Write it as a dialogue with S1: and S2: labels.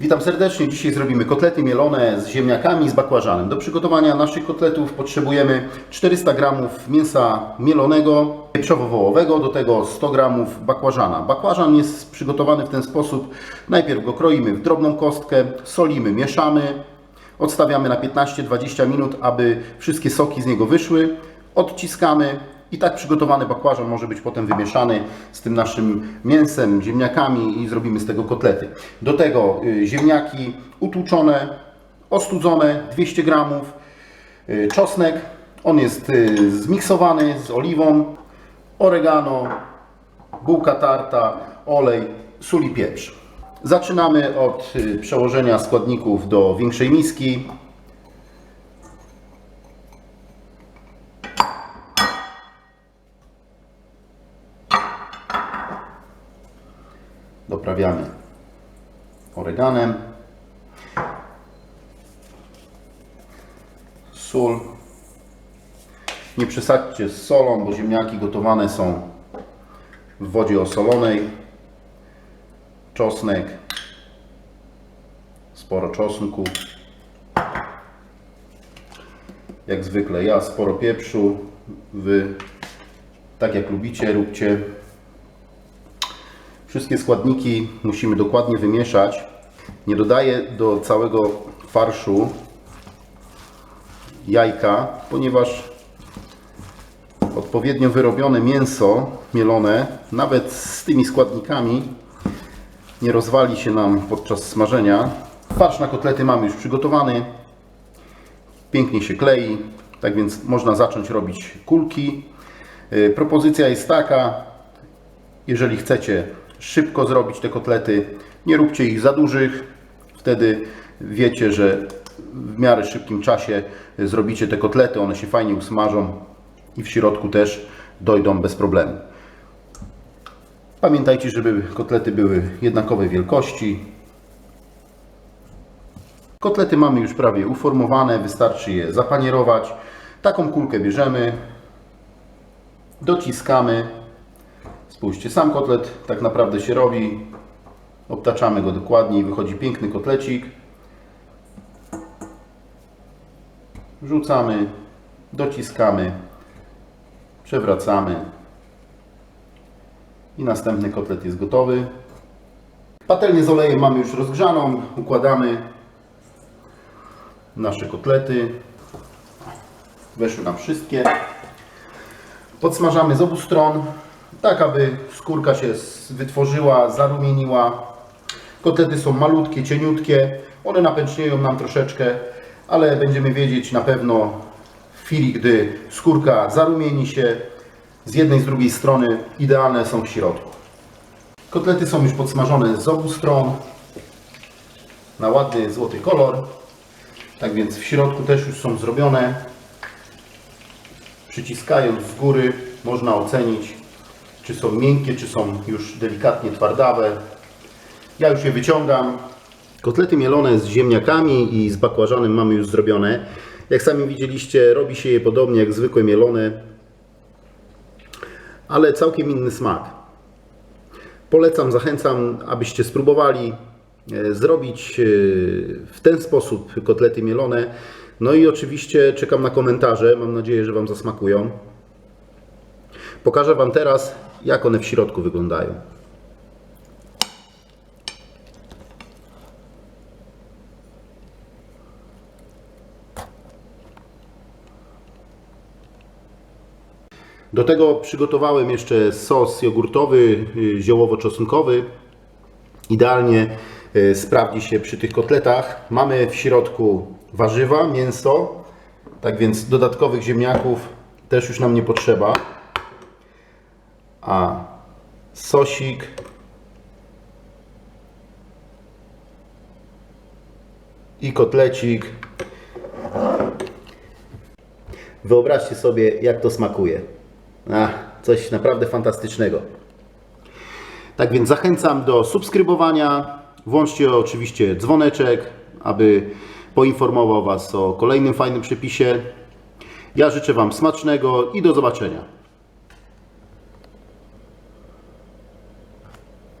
S1: Witam serdecznie. Dzisiaj zrobimy kotlety mielone z ziemniakami, z bakłażanem. Do przygotowania naszych kotletów potrzebujemy 400 g mięsa mielonego, pieprzowo-wołowego, do tego 100 g bakłażana. Bakłażan jest przygotowany w ten sposób. Najpierw go kroimy w drobną kostkę, solimy, mieszamy, odstawiamy na 15-20 minut, aby wszystkie soki z niego wyszły. Odciskamy i tak przygotowany bakłażan może być potem wymieszany z tym naszym mięsem, ziemniakami i zrobimy z tego kotlety. Do tego y, ziemniaki utłuczone, ostudzone 200 gramów, y, czosnek, on jest y, zmiksowany z oliwą, oregano, bułka tarta, olej, sól i pieprz. Zaczynamy od przełożenia składników do większej miski. Doprawiamy oreganem, sól. Nie przesadźcie z solą, bo ziemniaki gotowane są w wodzie osolonej. Czosnek, sporo czosnku. Jak zwykle ja sporo pieprzu. Wy tak jak lubicie, róbcie. Wszystkie składniki musimy dokładnie wymieszać. Nie dodaję do całego farszu jajka, ponieważ odpowiednio wyrobione mięso mielone, nawet z tymi składnikami, nie rozwali się nam podczas smażenia. Farsz na kotlety mamy już przygotowany. Pięknie się klei, tak więc można zacząć robić kulki. Yy, Propozycja jest taka, jeżeli chcecie szybko zrobić te kotlety, nie róbcie ich za dużych. Wtedy wiecie, że w miarę szybkim czasie zrobicie te kotlety, one się fajnie usmażą i w środku też dojdą bez problemu. Pamiętajcie, żeby kotlety były jednakowej wielkości. Kotlety mamy już prawie uformowane, wystarczy je zapanierować. Taką kulkę bierzemy, dociskamy. Spójrzcie, sam kotlet tak naprawdę się robi. Obtaczamy go dokładnie i wychodzi piękny kotlecik. Wrzucamy, dociskamy, przewracamy i następny kotlet jest gotowy. Patelnię z olejem mamy już rozgrzaną. Układamy nasze kotlety. Weszły nam wszystkie. Podsmażamy z obu stron, tak aby skórka się wytworzyła, zarumieniła. Kotlety są malutkie, cieniutkie. One napęcznieją nam troszeczkę, ale będziemy wiedzieć na pewno w chwili, gdy skórka zarumieni się z jednej z drugiej strony, idealne są w środku. Kotlety są już podsmażone z obu stron na ładny złoty kolor. Tak więc w środku też już są zrobione. Przyciskając z góry można ocenić, czy są miękkie, czy są już delikatnie twardawe. Ja już je wyciągam. Kotlety mielone z ziemniakami i z bakłażanem mamy już zrobione. Jak sami widzieliście, robi się je podobnie jak zwykłe mielone, ale całkiem inny smak. Polecam, zachęcam, abyście spróbowali e, zrobić e, w ten sposób kotlety mielone. No i oczywiście czekam na komentarze. Mam nadzieję, że Wam zasmakują. Pokażę Wam teraz, jak one w środku wyglądają. Do tego przygotowałem jeszcze sos jogurtowy, y, ziołowo-czosnkowy. Idealnie y, sprawdzi się przy tych kotletach. Mamy w środku warzywa, mięso, tak więc dodatkowych ziemniaków też już nam nie potrzeba. A sosik i kotlecik. Wyobraźcie sobie, jak to smakuje. Ach, coś naprawdę fantastycznego. Tak więc zachęcam do subskrybowania. Włączcie oczywiście dzwoneczek, aby poinformował Was o kolejnym fajnym przepisie. Ja życzę Wam smacznego i do zobaczenia.